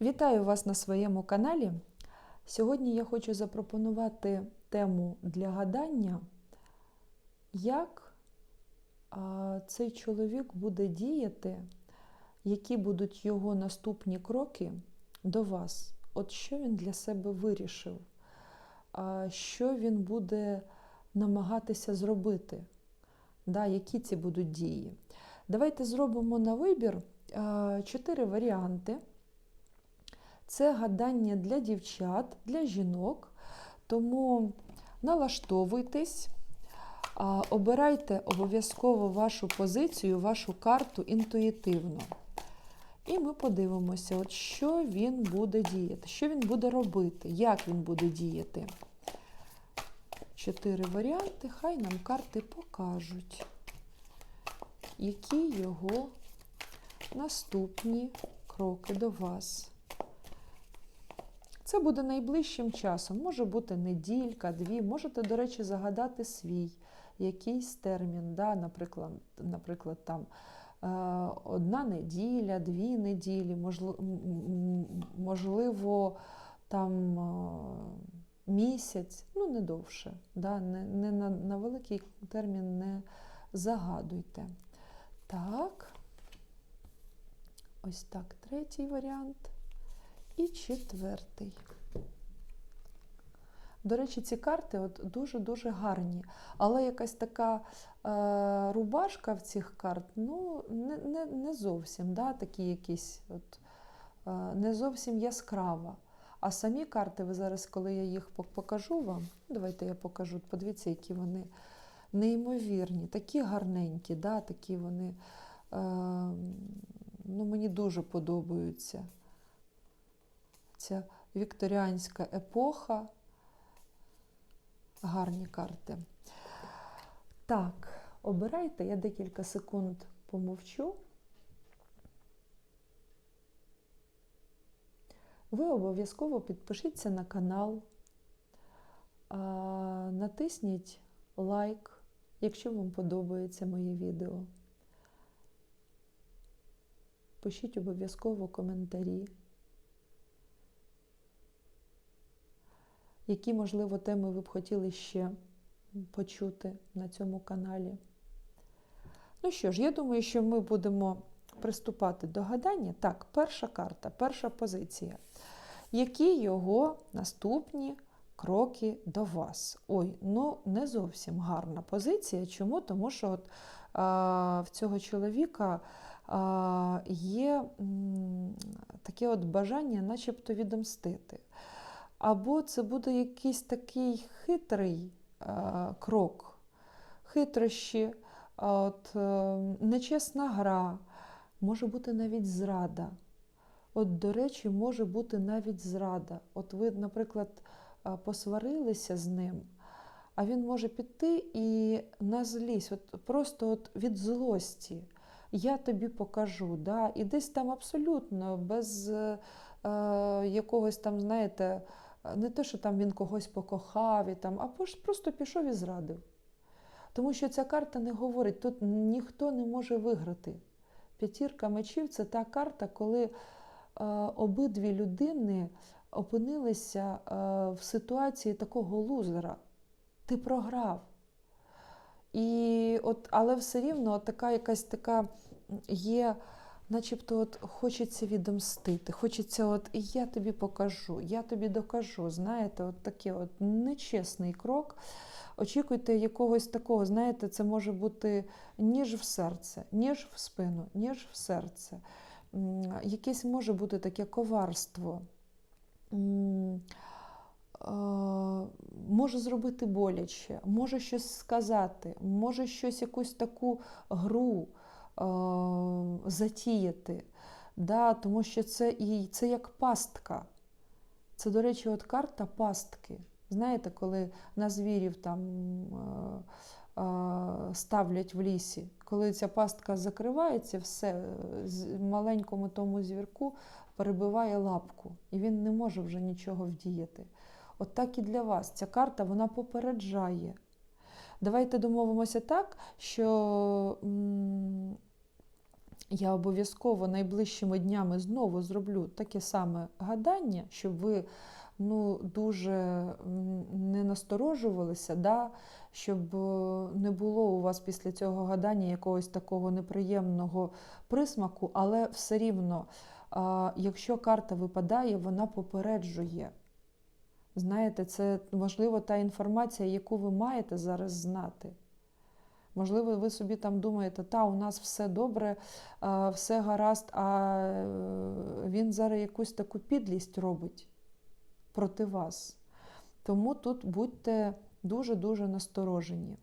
Вітаю вас на своєму каналі. Сьогодні я хочу запропонувати тему для гадання, як цей чоловік буде діяти, які будуть його наступні кроки до вас. От що він для себе вирішив, що він буде намагатися зробити, да, які ці будуть дії. Давайте зробимо на вибір чотири варіанти. Це гадання для дівчат, для жінок. Тому налаштовуйтесь, обирайте обов'язково вашу позицію, вашу карту інтуїтивно. І ми подивимося, от що він буде діяти, що він буде робити, як він буде діяти. Чотири варіанти, хай нам карти покажуть, які його наступні кроки до вас. Це буде найближчим часом. Може бути неділька, дві. Можете, до речі, загадати свій якийсь термін. Да? Наприклад, наприклад, там е, одна неділя, дві неділі, можливо, там е, місяць, ну не довше. Да? Не, не на, на великий термін не загадуйте. Так, ось так, третій варіант. І четвертий. До речі, ці карти от дуже-дуже гарні. Але якась така е, рубашка в цих карт ну, не не, не зовсім да, такі якісь, от, е, не зовсім яскрава. А самі карти, ви зараз, коли я їх покажу вам, давайте я покажу, подивіться, які вони неймовірні, такі гарненькі, да, такі вони е, ну, мені дуже подобаються ця вікторіанська епоха. Гарні карти. Так, обирайте, я декілька секунд помовчу. Ви обов'язково підпишіться на канал, натисніть лайк, якщо вам подобається моє відео. Пишіть обов'язково коментарі. Які, можливо, теми ви б хотіли ще почути на цьому каналі. Ну що ж, я думаю, що ми будемо приступати до гадання. Так, перша карта, перша позиція. Які його наступні кроки до вас? Ой, ну не зовсім гарна позиція. Чому? Тому що от, а, в цього чоловіка а, є м, таке от бажання, начебто відомстити. Або це буде якийсь такий хитрий е, крок, хитрощі, от, е, нечесна гра, може бути навіть зрада. От, до речі, може бути навіть зрада. От ви, наприклад, е, посварилися з ним, а він може піти і на злість, от, просто от від злості. Я тобі покажу. Да? І десь там абсолютно без е, якогось там, знаєте, не те, що там він когось покохав, і там, а просто пішов і зрадив. Тому що ця карта не говорить, тут ніхто не може виграти. П'ятірка мечів це та карта, коли е, обидві людини опинилися е, в ситуації такого лузера. Ти програв. І от, Але все рівно така якась така є начебто от хочеться відомстити, хочеться, от я тобі покажу, я тобі докажу. Знаєте, от такий от нечесний крок. Очікуйте якогось такого, знаєте, це може бути ніж в серце, ніж в спину, ніж в серце. Якесь може бути таке коварство. Може зробити боляче, може щось сказати, може щось якусь таку гру затіяти. Да, Тому що це і це як пастка. Це, до речі, от карта пастки. Знаєте, коли на звірів там е, е, ставлять в лісі, коли ця пастка закривається, все, маленькому тому звірку перебиває лапку, і він не може вже нічого вдіяти. От так і для вас ця карта вона попереджає. Давайте домовимося так, що я обов'язково найближчими днями знову зроблю таке саме гадання, щоб ви ну, дуже не насторожувалися, да? щоб е, не було у вас після цього гадання якогось такого неприємного присмаку, але все рівно, якщо карта випадає, вона попереджує. Знаєте, це можливо та інформація, яку ви маєте зараз знати. Можливо, ви собі там думаєте, та, у нас все добре, все гаразд, а е, він зараз якусь таку підлість робить проти вас. Тому тут будьте дуже-дуже насторожені.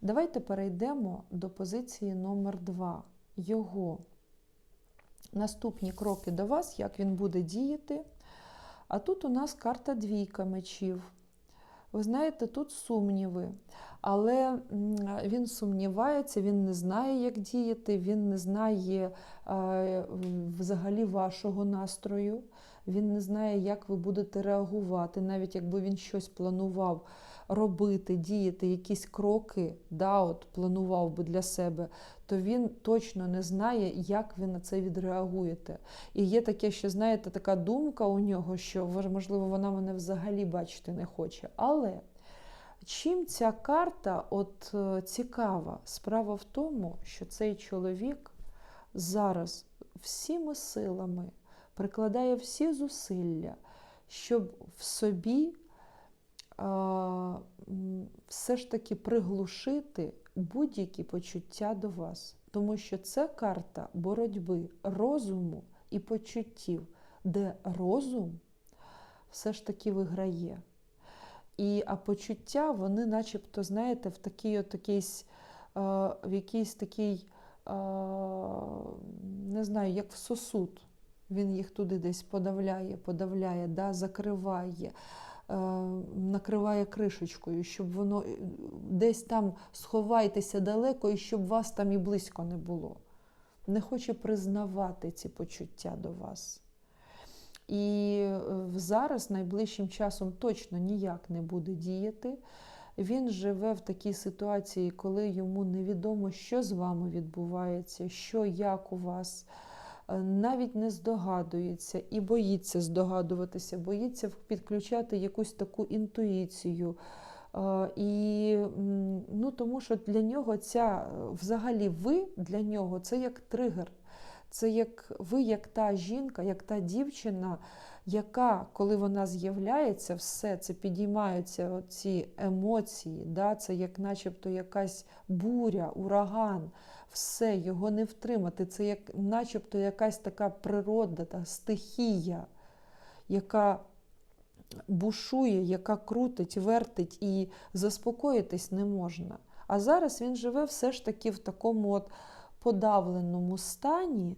Давайте перейдемо до позиції номер 2 Його наступні кроки до вас, як він буде діяти. А тут у нас карта двійка мечів. Ви знаєте, тут сумніви, але він сумнівається, він не знає, як діяти, він не знає е, взагалі вашого настрою, він не знає, як ви будете реагувати, навіть якби він щось планував робити, діяти, якісь кроки, да, от планував би для себе, то він точно не знає, як ви на це відреагуєте. І є таке, що, знаєте, така думка у нього, що можливо вона мене взагалі бачити не хоче. Але чим ця карта от е, цікава? Справа в тому, що цей чоловік зараз всіми силами прикладає всі зусилля, щоб в собі а, все ж таки приглушити будь-які почуття до вас. Тому що це карта боротьби розуму і почуттів, де розум все ж таки виграє. І, а почуття, вони начебто, знаєте, в такій от якийсь, е, в якийсь такий, е, не знаю, як в сосуд. Він їх туди десь подавляє, подавляє, да, закриває, е, накриває кришечкою, щоб воно десь там сховайтеся далеко і щоб вас там і близько не було. Не хоче признавати ці почуття до вас. І е, зараз найближчим часом точно ніяк не буде діяти. Він живе в такій ситуації, коли йому невідомо, що з вами відбувається, що як у вас, е, навіть не здогадується і боїться здогадуватися, боїться підключати якусь таку інтуїцію. Е, І ну, тому що для нього ця взагалі ви для нього це як тригер. Це як ви, як та жінка, як та дівчина, яка, коли вона з'являється, все це підіймаються ці емоції, да? це як начебто якась буря, ураган, все, його не втримати. Це як начебто якась така природа, та стихія, яка бушує, яка крутить, вертить і заспокоїтись не можна. А зараз він живе все ж таки в такому от подавленому стані,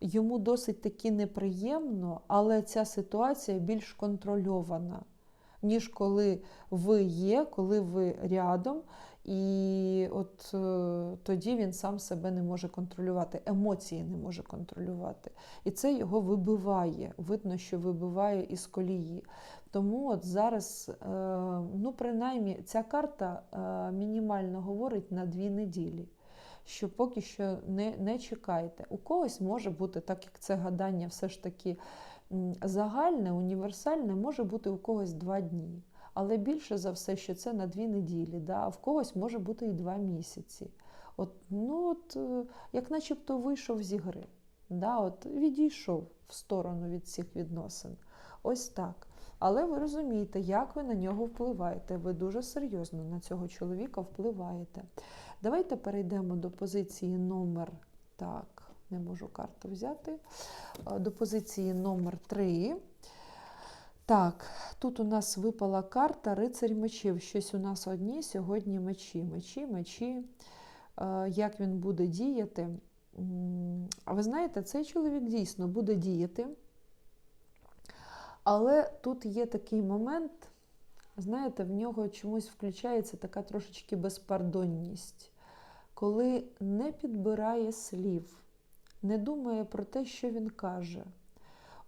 йому досить таки неприємно, але ця ситуація більш контрольована, ніж коли ви є, коли ви рядом. І от е, тоді він сам себе не може контролювати, емоції не може контролювати. І це його вибиває. Видно, що вибиває із колії. Тому от зараз, е, ну принаймні, ця карта е, мінімально говорить на дві неділі що поки що не не чекайте. У когось може бути, так як це гадання все ж таки загальне, універсальне, може бути у когось два дні. Але більше за все, що це на дві неділі, да? а в когось може бути і два місяці. От, ну, от, е, Як начебто вийшов зі гри, да? от, відійшов в сторону від цих відносин. Ось так. Але ви розумієте, як ви на нього впливаєте. Ви дуже серйозно на цього чоловіка впливаєте. Давайте перейдемо до позиції номер. Так, не можу карту взяти. До позиції номер 3. Так, тут у нас випала карта Рицарь мечів. Щось у нас одні сьогодні мечі. Мечі, мечі. Як він буде діяти? А ви знаєте, цей чоловік дійсно буде діяти. Але тут є такий момент, знаєте, в нього чомусь включається така трошечки безпардонність коли не підбирає слів, не думає про те, що він каже.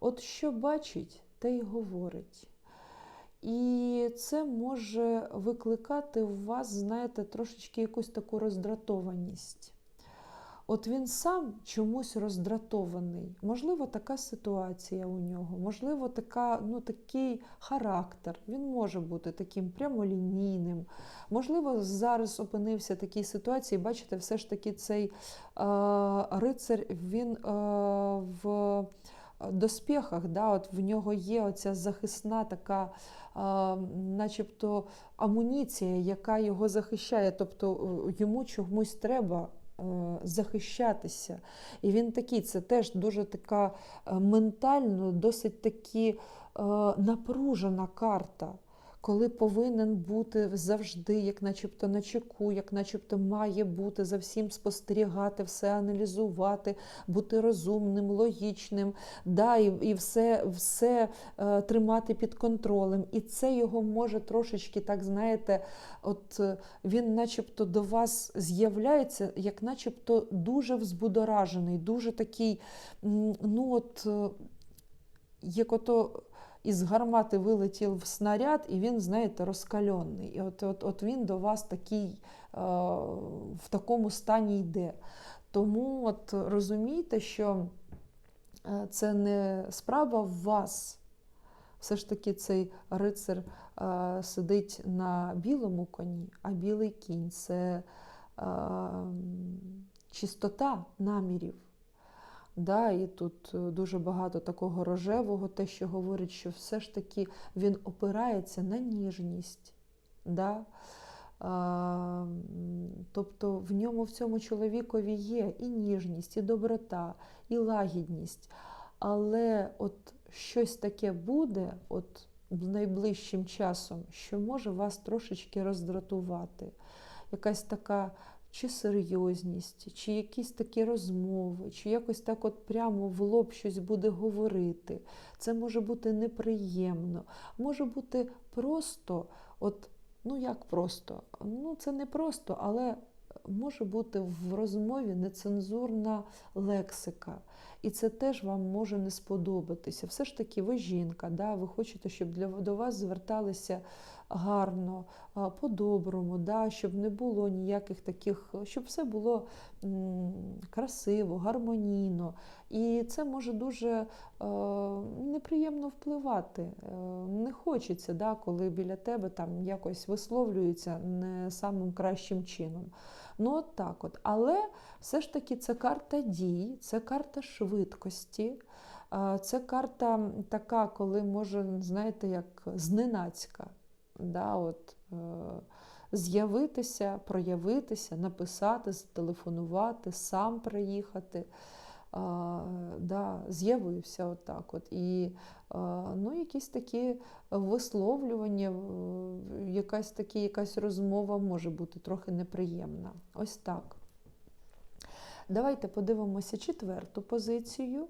От що бачить, те й говорить. І це може викликати у вас, знаєте, трошечки якусь таку роздратованість. От він сам чомусь роздратований. Можливо, така ситуація у нього, можливо, така, ну, такий характер. Він може бути таким прямолінійним. Можливо, зараз опинився в такій ситуації. Бачите, все ж таки цей е, рицар він е, в доспіхах, да, от в нього є оця захисна така, е, начебто амуніція, яка його захищає. Тобто е, йому чомусь треба захищатися. І він такий, це теж дуже така е, ментально, досить таки е, напружена карта. Коли повинен бути завжди, як начебто на чеку, як начебто має бути за всім спостерігати, все аналізувати, бути розумним, логічним, да, і, і все все е, тримати під контролем. І це його може трошечки, так знаєте, от е, він начебто до вас з'являється, як начебто дуже взбудоражений, дуже такий, ну от, е, як ото із гармати вилетів снаряд, і він, знаєте, розкальонний. І от, от, от він до вас такий е, в такому стані йде. Тому от розумійте, що е, це не справа в вас. Все ж таки цей рицар е, сидить на білому коні, а білий кінь це е, чистота намірів. Да, І тут е, дуже багато такого рожевого, те, що говорить, що все ж таки він опирається на ніжність. Да? А, тобто в ньому, в цьому чоловікові є і ніжність, і доброта, і лагідність. Але от щось таке буде от найближчим часом, що може вас трошечки роздратувати. Якась така чи серйозність, чи якісь такі розмови, чи якось так от прямо в лоб щось буде говорити. Це може бути неприємно, може бути просто, от, ну як просто? Ну, це не просто, але може бути в розмові нецензурна лексика. І це теж вам може не сподобатися. Все ж таки, ви жінка, да? ви хочете, щоб для, до вас зверталися гарно, по-доброму, да? щоб не було ніяких таких, щоб все було красиво, гармонійно. І це може дуже е, неприємно впливати. Е, не хочеться, да? коли біля тебе там якось висловлюється не самим кращим чином. Ну, от так от. Але все ж таки це карта дій, це карта швидкості, це карта така, коли може, знаєте, як зненацька. Да, от, е, З'явитися, проявитися, написати, зателефонувати, сам приїхати. да, З'явився отак. От. І ну, якісь такі висловлювання, якась такі, якась розмова може бути трохи неприємна. Ось так. Давайте подивимося четверту позицію.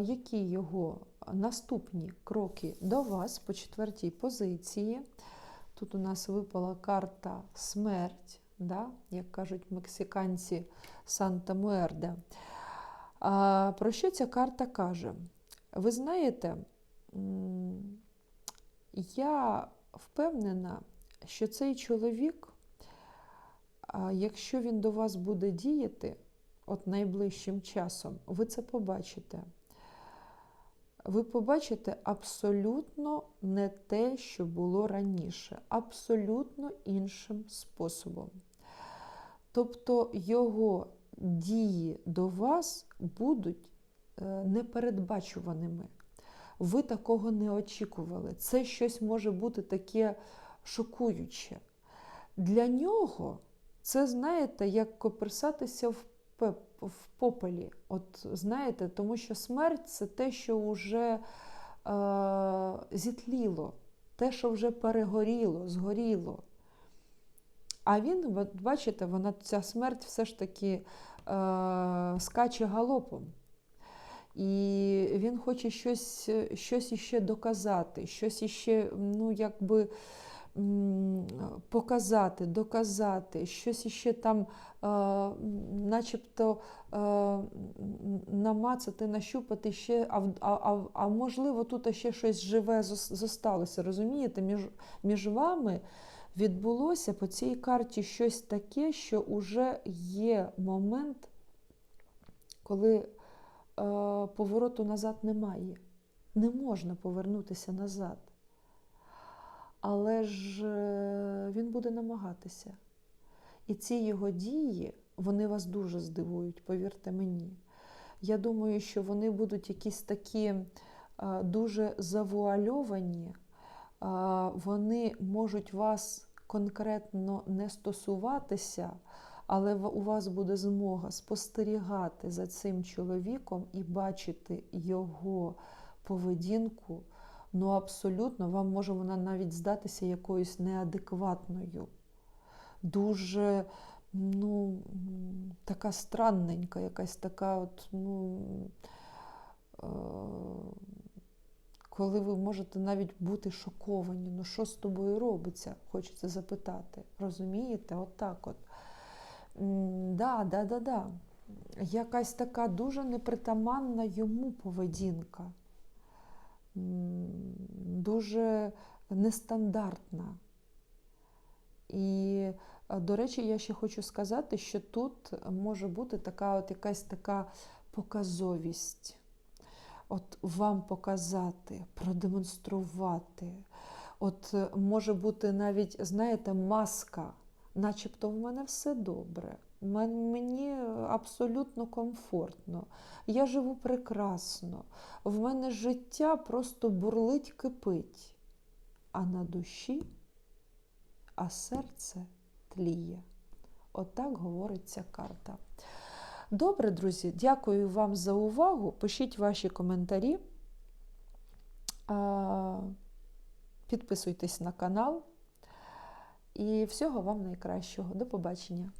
Які його наступні кроки до вас по четвертій позиції? Тут у нас випала карта смерть, да? як кажуть мексиканці Санта Муерде. Про що ця карта каже? Ви знаєте, я впевнена, що цей чоловік, якщо він до вас буде діяти от найближчим часом, ви це побачите. Ви побачите абсолютно не те, що було раніше, абсолютно іншим способом. Тобто його дії до вас будуть е, непередбачуваними. Ви такого не очікували. Це щось може бути таке шокуюче. Для нього це, знаєте, як коперсатися в в попелі. От знаєте, Тому що смерть це те, що вже е, зітліло, те, що вже перегоріло, згоріло. А він, бачите, вона, ця смерть все ж таки е, скаче галопом. І він хоче щось щось іще доказати, щось іще, ну, якби показати, доказати, щось іще там, е, начебто е, намацати, нащупати ще, а а, а можливо, тут ще щось живе зосталося. Розумієте, між, між вами відбулося по цій карті щось таке, що вже є момент коли е, повороту назад немає. Не можна повернутися назад. Але ж е, він буде намагатися. І ці його дії, вони вас дуже здивують, повірте мені. Я думаю, що вони будуть якісь такі е, дуже завуальовані, е, вони можуть вас конкретно не стосуватися, але у вас буде змога спостерігати за цим чоловіком і бачити його поведінку. Ну, абсолютно, вам може вона навіть здатися якоюсь неадекватною, дуже ну, така странненька, якась така, от, ну, е, коли ви можете навіть бути шоковані, ну що з тобою робиться, хочеться запитати. Розумієте? От так от. Да, да, да, да. Якась така дуже непритаманна йому поведінка. Дуже нестандартна. І, е, до речі, я ще хочу сказати, що тут може бути така от якась така показовість. От вам показати, продемонструвати. От е, може бути навіть, знаєте, маска, начебто в мене все добре. Мені абсолютно комфортно. Я живу прекрасно. В мене життя просто бурлить, кипить. А на душі, а серце тліє. Отак говорить ця карта. Добре, друзі, дякую вам за увагу. Пишіть ваші коментарі. Підписуйтесь на канал. І всього вам найкращого. До побачення!